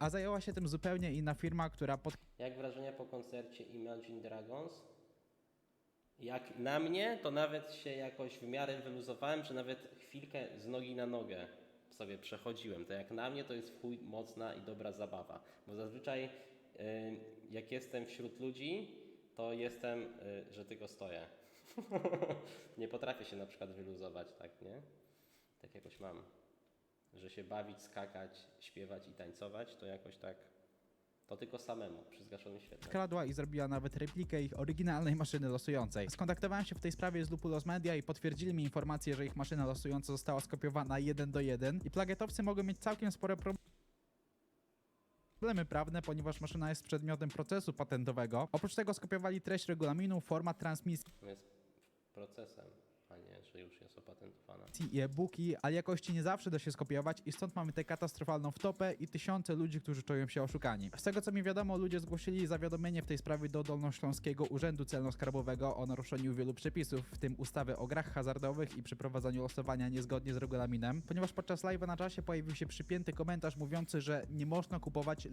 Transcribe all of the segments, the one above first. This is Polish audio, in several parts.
a zajęła się tym zupełnie inna firma, która pod Jak wrażenia po koncercie Imagine Dragons? Jak na mnie, to nawet się jakoś w miarę wyluzowałem, że nawet chwilkę z nogi na nogę sobie przechodziłem. To jak na mnie to jest chuj mocna i dobra zabawa. Bo zazwyczaj y, jak jestem wśród ludzi, to jestem, y, że tylko stoję. nie potrafię się na przykład wyluzować, tak, nie? Tak jakoś mam. Że się bawić, skakać, śpiewać i tańcować, to jakoś tak, to tylko samemu, przy zgaszonym świetle. kradła i zrobiła nawet replikę ich oryginalnej maszyny losującej. Skontaktowałem się w tej sprawie z Lupulos Media i potwierdzili mi informację, że ich maszyna losująca została skopiowana 1 do 1 i plagiatowcy mogą mieć całkiem spore problemy problemy prawne, ponieważ maszyna jest przedmiotem procesu patentowego. Oprócz tego skopiowali treść regulaminu, format transmisji jest procesem, że już jest opatentowana. e-booki, ale jakości nie zawsze da się skopiować i stąd mamy tę katastrofalną wtopę i tysiące ludzi, którzy czują się oszukani. Z tego co mi wiadomo, ludzie zgłosili zawiadomienie w tej sprawie do Dolnośląskiego Urzędu Celno-Skarbowego o naruszeniu wielu przepisów, w tym ustawy o grach hazardowych i przeprowadzaniu losowania niezgodnie z regulaminem, ponieważ podczas live'a na czasie pojawił się przypięty komentarz mówiący, że nie można kupować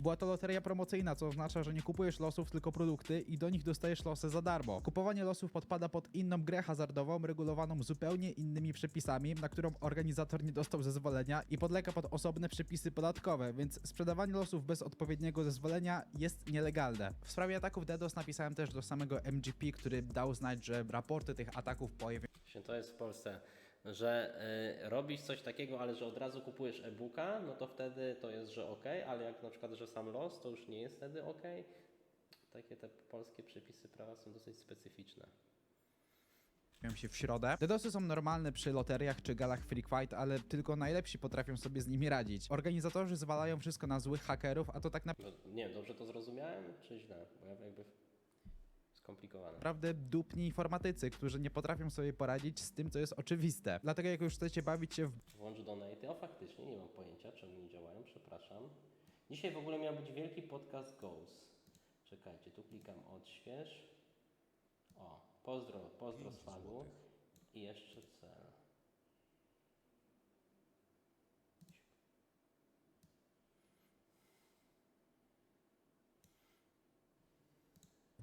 Była to loteria promocyjna, co oznacza, że nie kupujesz losów, tylko produkty i do nich dostajesz losy za darmo. Kupowanie losów podpada pod inną grę hazardową, regulowaną zupełnie innymi przepisami, na którą organizator nie dostał zezwolenia i podlega pod osobne przepisy podatkowe, więc sprzedawanie losów bez odpowiedniego zezwolenia jest nielegalne. W sprawie ataków DDoS napisałem też do samego MGP, który dał znać, że raporty tych ataków pojawią Właśnie to jest w Polsce, że y, robisz coś takiego, ale że od razu kupujesz e-booka, no to wtedy to jest, że ok, ale jak na przykład, że sam los, to już nie jest wtedy ok. Takie te polskie przepisy prawa są dosyć specyficzne. się w środę. DDoSy są normalne przy loteriach czy galach Freak Fight, ale tylko najlepsi potrafią sobie z nimi radzić. Organizatorzy zwalają wszystko na złych hakerów, a to tak No, nie wiem, dobrze to zrozumiałem, czy źle? Bo ja jakby skomplikowane. naprawdę dupni informatycy, którzy nie potrafią sobie poradzić z tym, co jest oczywiste. Dlatego jak już chcecie bawić się w Włącz donaty. O, faktycznie, nie mam pojęcia, czemu nie działają, przepraszam. Dzisiaj w ogóle miał być wielki podcast Goes. Czekajcie, tu klikam odśwież. O, pozdro, pozdro z fagu. I jeszcze cel.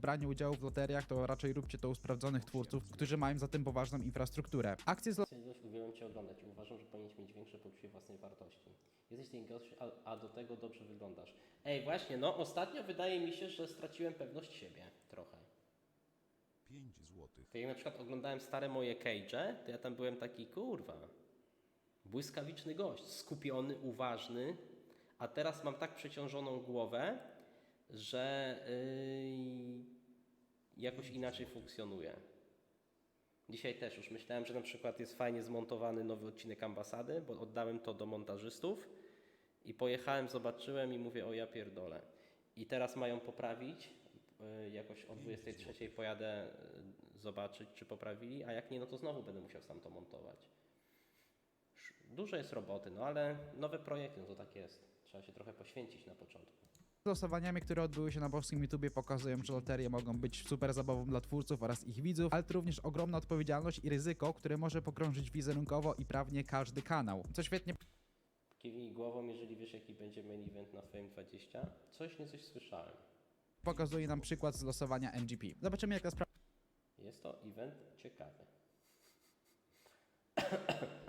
Braniu udziału w loteriach, to raczej róbcie to u sprawdzonych twórców, którzy mają za tym poważną infrastrukturę. Akcje z uwielbiam Cię oglądać i uważam, że powinieneś mieć większe poczucie własnej wartości. Jesteś najgorszy, a, a do tego dobrze wyglądasz. Ej, właśnie, no ostatnio wydaje mi się, że straciłem pewność siebie trochę. 5 złotych. To jak na przykład oglądałem stare moje cage'e, to ja tam byłem taki, kurwa, błyskawiczny gość, skupiony, uważny, a teraz mam tak przeciążoną głowę, że yy, jakoś inaczej funkcjonuje. Dzisiaj też już myślałem, że na przykład jest fajnie zmontowany nowy odcinek ambasady, bo oddałem to do montażystów i pojechałem, zobaczyłem i mówię, o ja pierdolę. I teraz mają poprawić, y, jakoś o 23 pojadę y, zobaczyć, czy poprawili, a jak nie, no to znowu będę musiał sam to montować. Dużo jest roboty, no ale nowe projekty, no to tak jest. Trzeba się trochę poświęcić na początku. Losowaniami, które odbyły się na polskim YouTubie pokazują, że loterie mogą być super zabawą dla twórców oraz ich widzów, ale to również ogromna odpowiedzialność i ryzyko, które może pokrążyć wizerunkowo i prawnie każdy kanał. Co świetnie Kiwnij głową, jeżeli wiesz, jaki będzie main event na Fame 20. Coś nie coś słyszałem. pokazuje nam przykład z losowania MGP. Zobaczymy jak ta sprawa Jest to event ciekawy.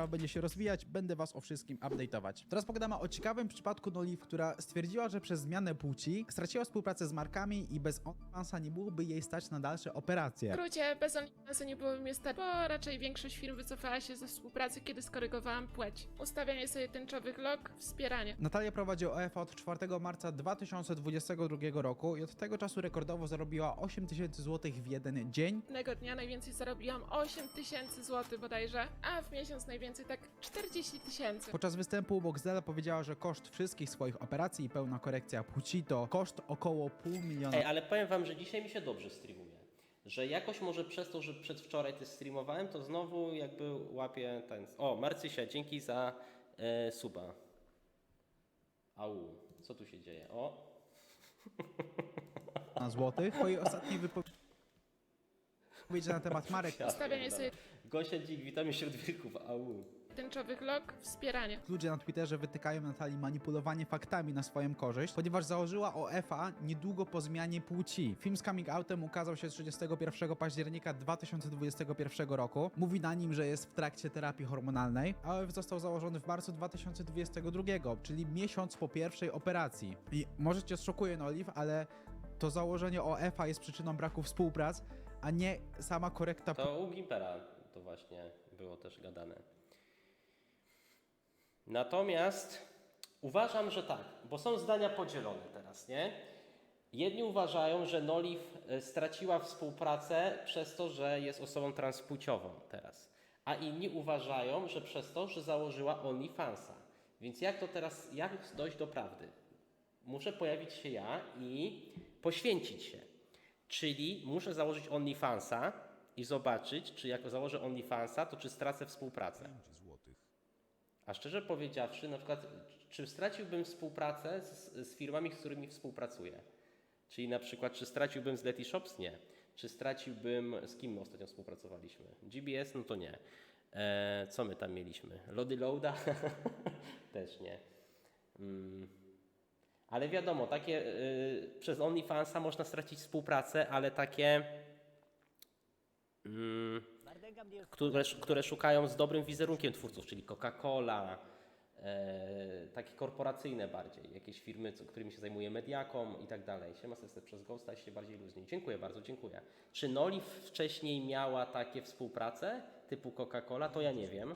Będzie się rozwijać, będę was o wszystkim update'ować. Teraz pogadamy o ciekawym przypadku Noliv, która stwierdziła, że przez zmianę płci straciła współpracę z markami i bez OnlyFansa nie byłoby jej stać na dalsze W operacje. skrócie, bez OnlyFansa nie byłoby mnie stać, bo raczej większość firm wycofała się ze współpracy, kiedy skorygowałam płeć. Ustawianie sobie tęczowych log, wspieranie. Natalia prowadzi OF od 4 marca 2022 roku i od tego czasu rekordowo zarobiła 8 tysięcy złotych w jeden dzień. Jednego dnia najwięcej zarobiłam 8 tysięcy złotych bodajże, a w miesiąc najwięcej tak 40 tysięcy. Podczas występu Boxdela powiedziała, że koszt wszystkich swoich operacji i pełna korekcja płci to koszt około pół miliona Ej, ale powiem wam, że dzisiaj mi się dobrze streamuje. Że jakoś może przez to, że przedwczoraj też streamowałem, to znowu jakby łapię ten... O, Marcysia, dzięki za e, suba. Au, co tu się dzieje? O, złotych. Po jej ostatniej wypowiedzi na temat marek pierdolę. sobie Gosia Dzik, witamy wśród wilków, au. tęczowych lok, wspieranie. Ludzie na Twitterze wytykają Natalii manipulowanie faktami na swoją korzyść, ponieważ założyła OFA niedługo po zmianie płci. Film z coming outem ukazał się 31 października 2021 roku. Mówi na nim, że jest w trakcie terapii hormonalnej. AOF został założony w marcu 2022, czyli miesiąc po pierwszej operacji. I może cię szokuje, Noliv, ale to założenie OFA jest przyczyną braku współprac, a nie sama korekta To u Gimpera to właśnie było też gadane. Natomiast uważam, że tak, bo są zdania podzielone teraz, nie? Jedni uważają, że Noliv e, straciła współpracę przez to, że jest osobą transpłciową teraz. A inni uważają, że przez to, że założyła OnlyFansa. Więc jak to teraz, jak dojść do prawdy? Muszę pojawić się ja i poświęcić się. Czyli muszę założyć OnlyFansa i zobaczyć, czy jak założę OnlyFansa, to czy stracę współpracę. 5 złotych. A szczerze powiedziawszy, na przykład, czy straciłbym współpracę z, z firmami, z którymi współpracuję? Czyli na przykład, czy straciłbym z Letty Shops? Nie. Czy straciłbym, z kim my ostatnio współpracowaliśmy? GBS? No to nie. E, co my tam mieliśmy? Lody Loada? Też nie. Mm. Ale wiadomo, takie y, przez OnlyFansa można stracić współpracę, ale takie, mm, które, które szukają z dobrym wizerunkiem twórców, czyli Coca-Cola, e, takie korporacyjne bardziej, jakieś firmy, co, którymi się zajmuje Mediacom i tak dalej. Siema sesy, przez Ghosta się bardziej luźniej. Dziękuję bardzo, dziękuję. Czy Noli wcześniej miała takie współprace typu Coca-Cola, to ja nie wiem.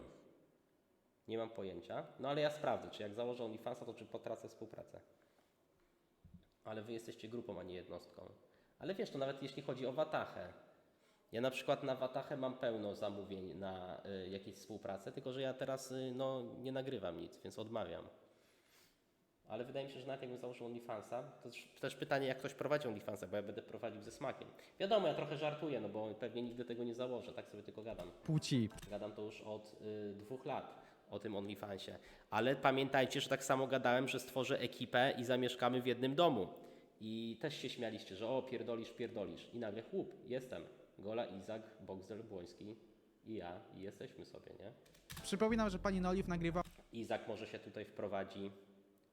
Nie mam pojęcia. No ale ja sprawdzę, czy jak założę OnlyFansa, to czy potracę współpracę. Ale wy jesteście grupą, a nie jednostką. Ale wiesz, to nawet jeśli chodzi o Watachę. Ja na przykład na Watachę mam pełno zamówień na y, jakieś współpracę, tylko że ja teraz y, no, nie nagrywam nic, więc odmawiam. Ale wydaje mi się, że nawet jakbym założył OnlyFansa, to też, też pytanie, jak ktoś prowadzi OnlyFansa, bo ja będę prowadził ze smakiem. Wiadomo, ja trochę żartuję, no bo pewnie nigdy tego nie założę, tak sobie tylko gadam. płci. Gadam to już od y, dwóch lat o tym OnlyFansie. Ale pamiętajcie, że tak samo gadałem, że stworzę ekipę i zamieszkamy w jednym domu. I też się śmialiście, że o, pierdolisz, pierdolisz. I nagle chłup, jestem. Gola, Izak, Boxel, Błoński i ja. I jesteśmy sobie, nie? Przypominam, że pani Noliv nagrywa Izak może się tutaj wprowadzi.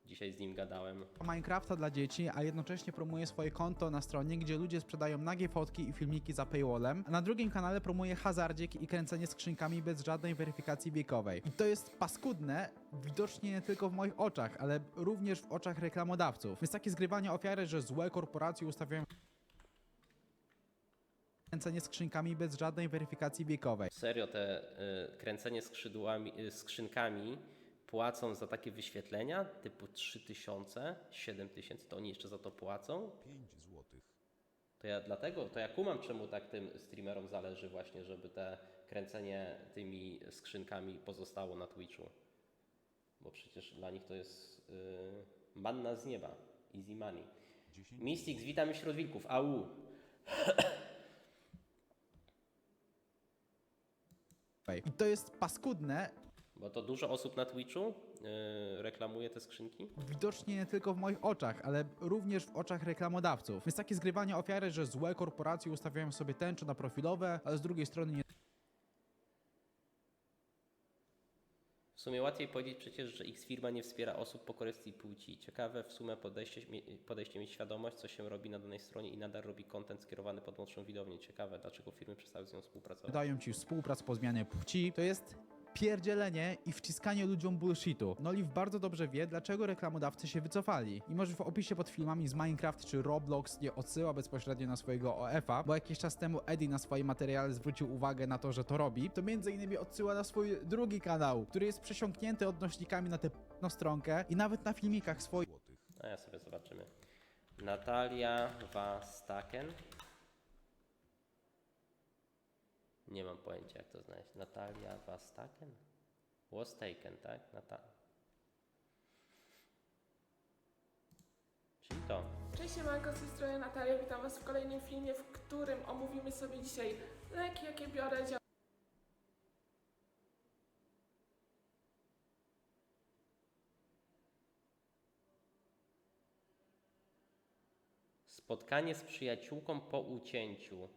Dzisiaj z nim gadałem. Minecrafta dla dzieci, a jednocześnie promuje swoje konto na stronie, gdzie ludzie sprzedają nagie fotki i filmiki za paywallem. A na drugim kanale promuje hazardzik i kręcenie skrzynkami bez żadnej weryfikacji wiekowej. I to jest paskudne, widocznie nie tylko w moich oczach, ale również w oczach reklamodawców. Jest takie zgrywanie ofiary, że złe korporacje ustawiają kręcenie skrzynkami bez żadnej weryfikacji wiekowej. Serio, te y, kręcenie skrzydłami, y, skrzynkami płacą za takie wyświetlenia typu 3000, 7000, to oni jeszcze za to płacą? 5 złotych. To ja dlatego, to ja kumam, czemu tak tym streamerom zależy właśnie, żeby te kręcenie tymi skrzynkami pozostało na Twitchu. Bo przecież dla nich to jest yy, manna z nieba. Easy money. 10 Mystix, witamy wśród wilków. Au! I to jest paskudne, Bo to dużo osób na Twitchu yy, reklamuje te skrzynki. widocznie nie tylko w moich oczach, ale również w oczach reklamodawców. Jest takie zgrywanie ofiary, że złe korporacje ustawiają sobie tęcze na profilowe, ale z drugiej strony nie W sumie łatwiej powiedzieć przecież, że X firma nie wspiera osób po korekcji płci. Ciekawe w sumie podejście, podejście mieć świadomość, co się robi na danej stronie i nadal robi content skierowany pod młodszą widownię. Ciekawe, dlaczego firmy przestały z nią współpracować. dają ci współprac po zmianie płci. To jest pierdzielenie i wciskanie ludziom bullshitu. Noliv bardzo dobrze wie, dlaczego reklamodawcy się wycofali. I może w opisie pod filmami z Minecraft czy Roblox nie odsyła bezpośrednio na swojego OF-a, bo jakiś czas temu Eddie na swoim materiale zwrócił uwagę na to, że to robi, to między innymi odsyła na swój drugi kanał, który jest przesiąknięty odnośnikami na tę stronkę i nawet na filmikach swoich. A ja sobie zobaczymy. Natalia Wastaken. Nie mam pojęcia, jak to znaleźć. Natalia Wastaken? Was taken, tak? Nata... Czyli to. Cześć, siemanko, z tej strony Natalia, witam was w kolejnym filmie, w którym omówimy sobie dzisiaj leki, jakie biorę, Spotkanie z przyjaciółką po ucięciu.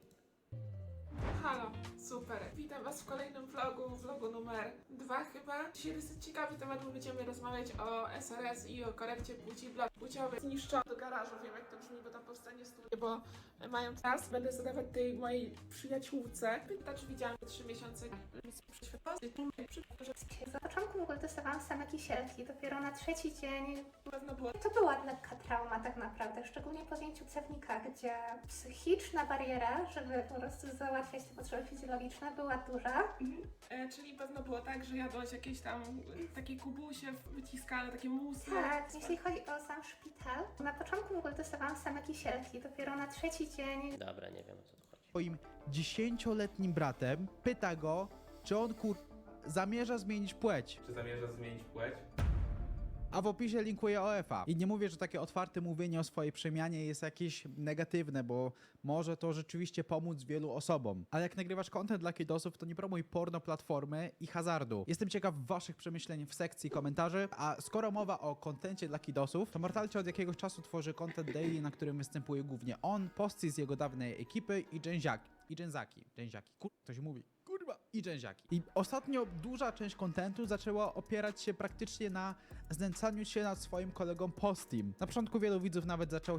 Halo, Super. Witam Was w kolejnym vlogu, vlogu numer dwa chyba. Dzisiaj dosyć ciekawy temat, bo będziemy rozmawiać o SRS i o korekcie płci dla płciowej. Zniszczono do garażu, wiem jak to brzmi, bo tam powstanie studio, bo mają czas. Będę zadawać tej mojej przyjaciółce pyta, czy widziałam trzy miesiące Na początku w ogóle dostawałam same kisielki, dopiero na trzeci dzień to była lekka trauma tak naprawdę, szczególnie po zdjęciu cewnika, gdzie psychiczna bariera, żeby po prostu załatwiać te potrzeby fizjologiczne była duża. E, czyli pewno było tak, że jadłaś jakieś tam e, takie kubusie wyciskane, takie musy. Tak, jeśli chodzi o sam szpital, na początku w ogóle dostawałam same kisielki, dopiero na trzeci dzień Dobra, nie wiem o co tu chodzi. Swoim dziesięcioletnim bratem pyta go, czy on kur... zamierza zmienić płeć. Czy zamierza zmienić płeć? A w opisie linkuję OF-a. I nie mówię, że takie otwarte mówienie o swojej przemianie jest jakieś negatywne, bo może to rzeczywiście pomóc wielu osobom. Ale jak nagrywasz content dla kidosów, to nie promuj porno platformy i hazardu. Jestem ciekaw waszych przemyśleń w sekcji komentarzy, a skoro mowa o kontencie dla kidosów, to Mortalcie od jakiegoś czasu tworzy content daily, na którym występuje głównie on, posty z jego dawnej ekipy i Dżęziaki. I Dżęzaki. Dżęziaki. Kur... to się mówi. I Dżęziaki. I ostatnio duża część kontentu zaczęła opierać się praktycznie na znęcaniu się nad swoim kolegą Postim. Na początku wielu widzów nawet zaczęło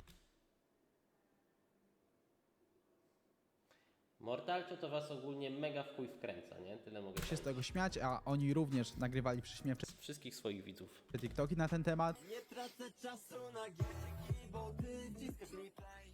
Mortalcio to was ogólnie mega w chuj wkręca, nie? Tyle mogę się z tego śmiać, a oni również nagrywali prześmiewcze Wszystkich swoich widzów. TikToki na ten temat.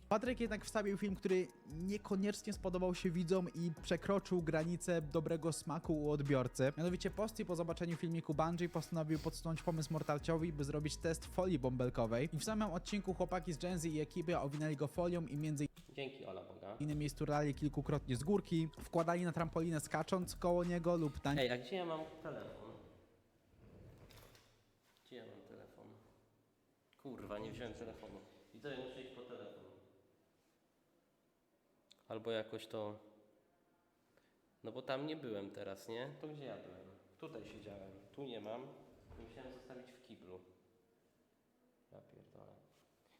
Patryk jednak wstawił film, który niekoniecznie spodobał się widzom i przekroczył granicę dobrego smaku u odbiorcy. Mianowicie Posty po zobaczeniu filmiku Bungie postanowił podsunąć pomysł Mortalciowi, by zrobić test folii bąbelkowej. I w samym odcinku chłopaki z Gen Z i ekipy owinęli go folią i między Dzięki Ola Boga. innymi sturlali kilkukrotnie z górki, wkładali na trampolinę skacząc koło niego lub na Ej, a gdzie ja mam telefon? Gdzie ja mam telefon? Kurwa, nie wziąłem telefonu. I to ja muszę iść po telefon. Albo jakoś to... No bo tam nie byłem teraz, nie? To gdzie ja byłem? Tutaj siedziałem. Tu nie mam. Musiałem zostawić w kiblu. Ja pierdolę.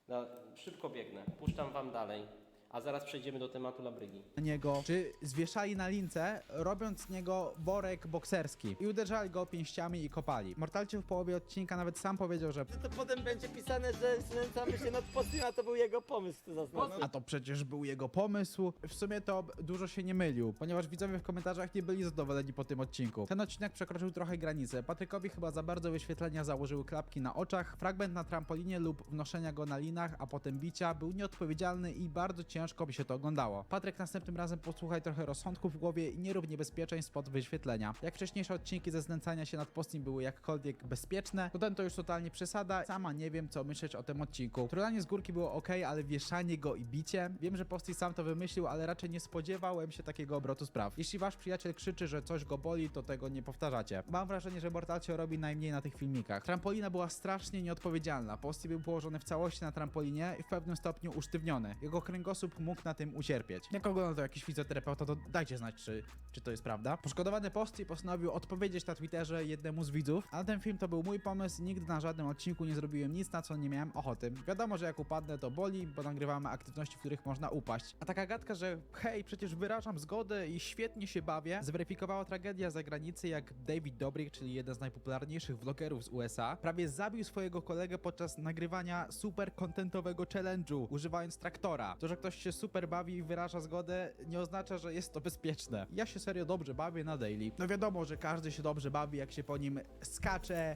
No, szybko biegnę. Puszczam wam dalej. A zaraz przejdziemy do tematu labrygi. niego, czy zwieszali na lince, robiąc z niego worek bokserski i uderzali go pięściami i kopali. Mortalcie w połowie odcinka nawet sam powiedział, że to potem będzie pisane, że znęcamy się nad postem, a to był jego pomysł, to zaznaczam. a to przecież był jego pomysł. W sumie to b- dużo się nie mylił, ponieważ widzowie w komentarzach nie byli zadowoleni po tym odcinku. Ten odcinek przekroczył trochę granicę. Patrykowi chyba za bardzo wyświetlenia założyły klapki na oczach, fragment na trampolinie lub wnoszenia go na linach, a potem bicia był nieodpowiedzialny i bardzo ciężko by się to oglądało. Patryk następnym razem posłuchaj trochę rozsądku w głowie i nie rób niebezpieczeństw pod wyświetlenia. Jak wcześniejsze odcinki ze znęcania się nad postim były jakkolwiek bezpieczne, to ten to już totalnie przesada. Sama nie wiem, co myśleć o tym odcinku. Trolanie z górki było ok, ale wieszanie go i bicie. Wiem, że Posti sam to wymyślił, ale raczej nie spodziewałem się takiego obrotu spraw. Jeśli wasz przyjaciel krzyczy, że coś go boli, to tego nie powtarzacie. Mam wrażenie, że Mortalcio robi najmniej na tych filmikach. Trampolina była strasznie nieodpowiedzialna. Posti był położony w całości na trampolinie i w pewnym stopniu usztywniony. Jego kręgosłup mógł na tym ucierpieć. Jak ogląda to jakiś fizjoterapeuta, to dajcie znać, czy, czy to jest prawda. Poszkodowany Posti postanowił odpowiedzieć na Twitterze jednemu z widzów, ale ten film to był mój pomysł, nigdy na żadnym odcinku nie zrobiłem nic, na co nie miałem ochoty. Wiadomo, że jak upadnę, to boli, bo nagrywamy aktywności, w których można upaść. A taka gadka, że hej, przecież wyrażam zgodę i świetnie się bawię, zweryfikowała tragedia zagranicy, jak David Dobrik, czyli jeden z najpopularniejszych vlogerów z USA, prawie zabił swojego kolegę podczas nagrywania super contentowego challenge'u, używając traktora. To, że ktoś się super bawi i wyraża zgodę, nie oznacza, że jest to bezpieczne. Ja się serio dobrze bawię na daily. No wiadomo, że każdy się dobrze bawi, jak się po nim skacze,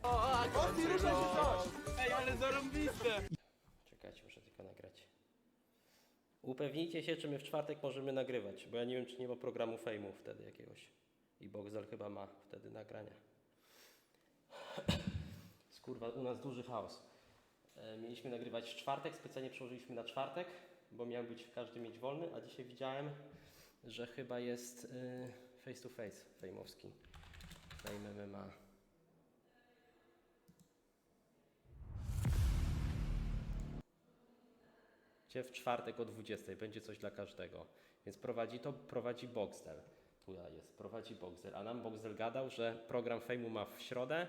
Ej, ale zarąbiste! Czekajcie, muszę tylko nagrać. Upewnijcie się, czy my w czwartek możemy nagrywać, bo ja nie wiem, czy nie ma programu fejmu wtedy jakiegoś. I Boxel chyba ma wtedy nagrania. Skurwa, u nas duży chaos. E, mieliśmy nagrywać w czwartek, specjalnie przełożyliśmy na czwartek, bo miał być każdy mieć wolny, a dzisiaj widziałem, że chyba jest y, face to face fejmowski. Fame MMA. Gdzie w czwartek o 20 będzie coś dla każdego. Więc prowadzi to, prowadzi Boxdel. Tu jest, prowadzi Boxdel. A nam Boxdel gadał, że program Fejmu ma w środę,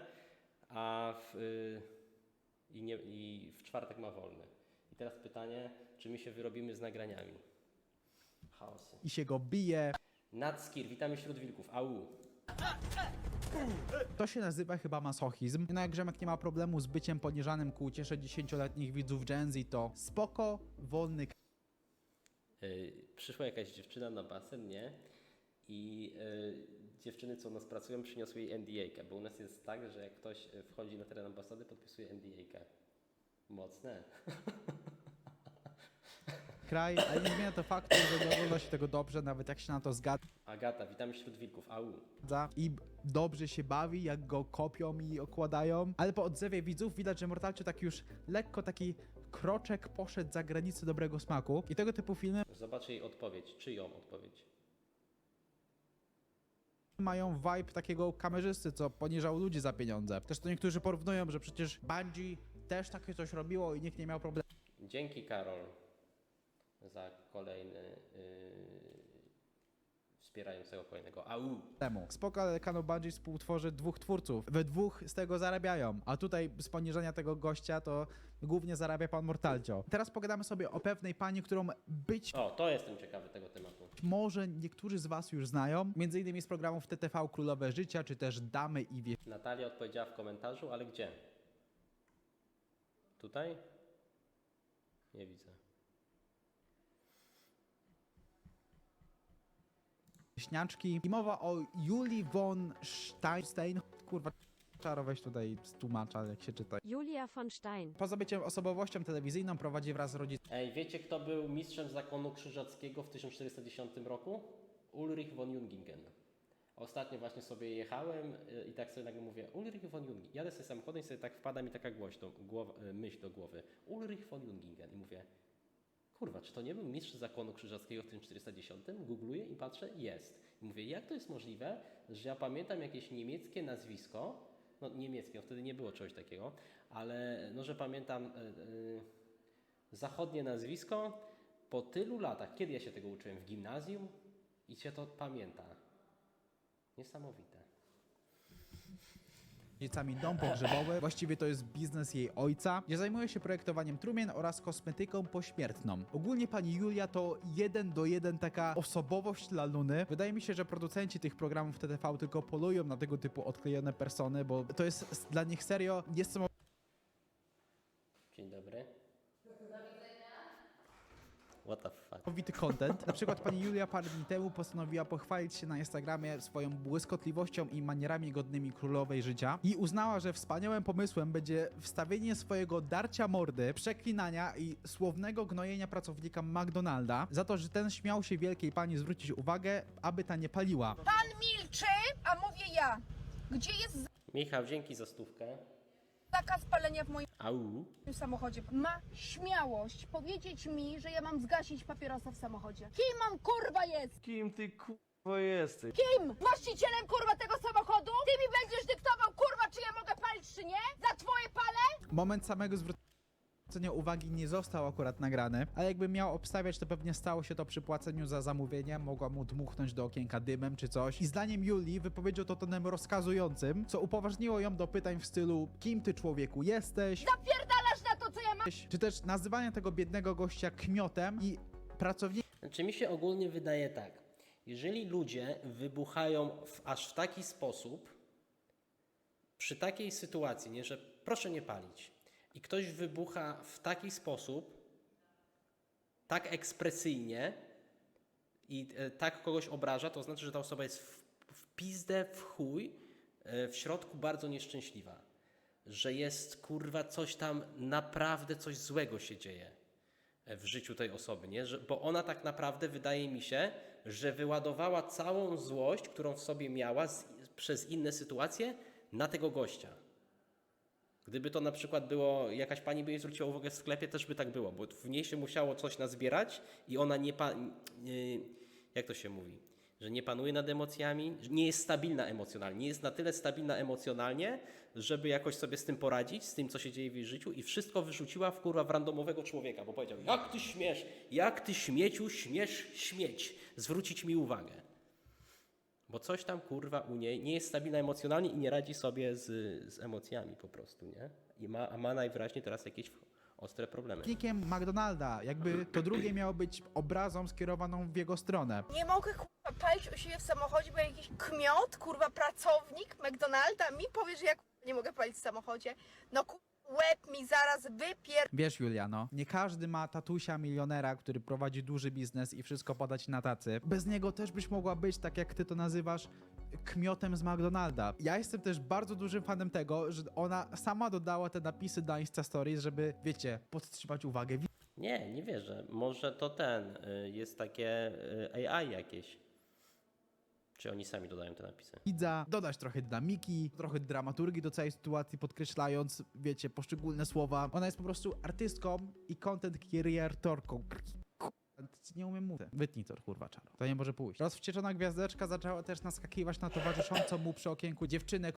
a w, y, i, nie, i w czwartek ma wolny. Teraz pytanie, czy my się wyrobimy z nagraniami? Chaosy. i się go bije. Nackir, witamy wśród wilków. Au. To się nazywa chyba masochizm. No jak Grzemek nie ma problemu z byciem poniżanym ku uciesze 10-letnich widzów Gen Z, to spoko, wolny Y, przyszła jakaś dziewczyna na basen, nie? I y, dziewczyny, co u nas pracują, przyniosły jej NDA-kę, bo u nas jest tak, że jak ktoś y, wchodzi na teren ambasady, podpisuje NDA-kę. Mocne. kraj, ale nie zmienia to faktu, że nie ogląda się tego dobrze, nawet jak się na to zgadza Agata, witamy wśród wilków. Au. i dobrze się bawi, jak go kopią i okładają. Ale po odzewie widzów widać, że Mortalcio tak już lekko taki kroczek poszedł za granicę dobrego smaku. I tego typu filmy Zobacz jej odpowiedź. Czyją odpowiedź? mają vibe takiego kamerzysty, co poniżał ludzi za pieniądze. Też to niektórzy porównują, że przecież Bungie też takie coś robiło i nikt nie miał problemu. Dzięki, Karol, za kolejny yy, wspierającego kolejnego. Au. temu. Spoko, ale kanał Bungie współtworzy dwóch twórców. We dwóch z tego zarabiają. A tutaj z poniżenia tego gościa to głównie zarabia pan Mortalcio. Teraz pogadamy sobie o pewnej pani, którą być O, to jestem ciekawy tego tematu. może niektórzy z was już znają. Między innymi z programów TTV Królowe Życia, czy też Damy i Wie. Natalia odpowiedziała w komentarzu, ale gdzie? Tutaj? Nie widzę. Śniaczki. I mowa o Julii von Steinstein. Kurwa, czaro weź tutaj z tłumacza, jak się czyta. Julia von Stein. Poza byciem osobowością telewizyjną prowadzi wraz z rodzicami Ej, wiecie kto był mistrzem zakonu krzyżackiego w 1410 roku? Ulrich von Jungingen. Ostatnio właśnie sobie jechałem y, i tak sobie nagle mówię Ulrich von Jungingen. Jadę sobie samochodem i sobie tak wpada mi taka głośno, głowa, y, myśl do głowy. Ulrich von Jungingen. I mówię, kurwa, czy to nie był mistrz zakonu krzyżackiego w 1410? Googluję i patrzę, jest. I mówię, jak to jest możliwe, że ja pamiętam jakieś niemieckie nazwisko, no niemieckie, no wtedy nie było czegoś takiego, ale no, że pamiętam... y, y, zachodnie nazwisko po tylu latach. Kiedy ja się tego uczyłem? W gimnazjum? I się to pamięta. Niesamowite. Rodzicami dom pogrzebowy. Właściwie to jest biznes jej ojca, gdzie zajmuje się projektowaniem trumien oraz kosmetyką pośmiertną. Ogólnie pani Julia to jeden do jeden taka osobowość dla Luny. Wydaje mi się, że producenci tych programów TTV tylko polują na tego typu odklejone persony, bo to jest dla nich serio niesamowite. Dzień dobry. What the fuck? Niesamowity content. Na przykład pani Julia parę dni temu postanowiła pochwalić się na Instagramie swoją błyskotliwością i manierami godnymi królowej życia i uznała, że wspaniałym pomysłem będzie wstawienie swojego darcia mordy, przeklinania i słownego gnojenia pracownika McDonalda za to, że ten śmiał się wielkiej pani zwrócić uwagę, aby ta nie paliła. milczy, a mówię ja. Gdzie jest Michał, dzięki za stówkę. Zakaz palenia w moim Au. samochodzie? Ma śmiałość powiedzieć mi, że ja mam zgasić papierosa w samochodzie. Kim mam kurwa jest? Kim ty kurwa jesteś? Kim? Właścicielem kurwa tego samochodu? Ty mi będziesz dyktował kurwa, czy ja mogę palić, czy nie? Za twoje pale? Moment samego zwrócenia uwagi nie został akurat nagrany, ale jakby miał obstawiać, to pewnie stało się to przy płaceniu za zamówienie, mogła mu dmuchnąć do okienka dymem czy coś. I zdaniem Julii wypowiedział to tonem rozkazującym, co upoważniło ją do pytań w stylu kim ty człowieku jesteś? Zapierdalasz na to, co ja mam? Czy też nazywania tego biednego gościa kmiotem i pracownikiem Znaczy mi się ogólnie wydaje tak. Jeżeli ludzie wybuchają w, aż w taki sposób, przy takiej sytuacji, nie, że proszę nie palić, i ktoś wybucha w taki sposób, tak ekspresyjnie i e, tak kogoś obraża, to znaczy, że ta osoba jest w, w pizdę, w chuj, e, w środku bardzo nieszczęśliwa. Że jest kurwa coś tam, naprawdę coś złego się dzieje e, w życiu tej osoby, nie? Że, bo ona tak naprawdę wydaje mi się, że wyładowała całą złość, którą w sobie miała z, przez inne sytuacje na tego gościa. Gdyby to na przykład było, jakaś pani by jej zwróciła uwagę w sklepie, też by tak było, bo w niej się musiało coś nazbierać i ona nie, pa, jak to się mówi, że nie panuje nad emocjami, nie jest stabilna emocjonalnie, nie jest na tyle stabilna emocjonalnie, żeby jakoś sobie z tym poradzić, z tym, co się dzieje w jej życiu i wszystko wyrzuciła w kurwa w randomowego człowieka, bo powiedział, jak ty śmiesz, jak ty śmieciu śmiesz śmieć, zwrócić mi uwagę. Bo coś tam kurwa u niej nie jest stabilna emocjonalnie i nie radzi sobie z, z emocjami po prostu, nie? I ma, a ma najwyraźniej teraz jakieś ostre problemy. Nikiem McDonalda, jakby to drugie miało być obrazą skierowaną w jego stronę. Nie mogę kurwa palić u siebie w samochodzie, bo jakiś kmiot, kurwa pracownik McDonalda mi powie, że ja kurwa, nie mogę palić w samochodzie. No kurwa, łeb mi zaraz wypier... Wiesz, Juliano, nie każdy ma tatusia milionera, który prowadzi duży biznes i wszystko podać na tacy. Bez niego też byś mogła być, tak jak ty to nazywasz, kmiotem z McDonalda. Ja jestem też bardzo dużym fanem tego, że ona sama dodała te napisy na Insta Stories, żeby, wiecie, podtrzymać uwagę Nie, nie wierzę. Może to ten, y, jest takie y, AI jakieś. Czy oni sami dodają te napisy? widza, dodać trochę dynamiki, trochę dramaturgii do całej sytuacji, podkreślając, wiecie, poszczególne słowa. Ona jest po prostu artystką i content creatorką. Nie umiem mówić. Wytnij to, kurwa, czaro. To nie może pójść. Rozwścieczona gwiazdeczka zaczęła też naskakiwać na towarzyszącą mu przy okienku dziewczynę,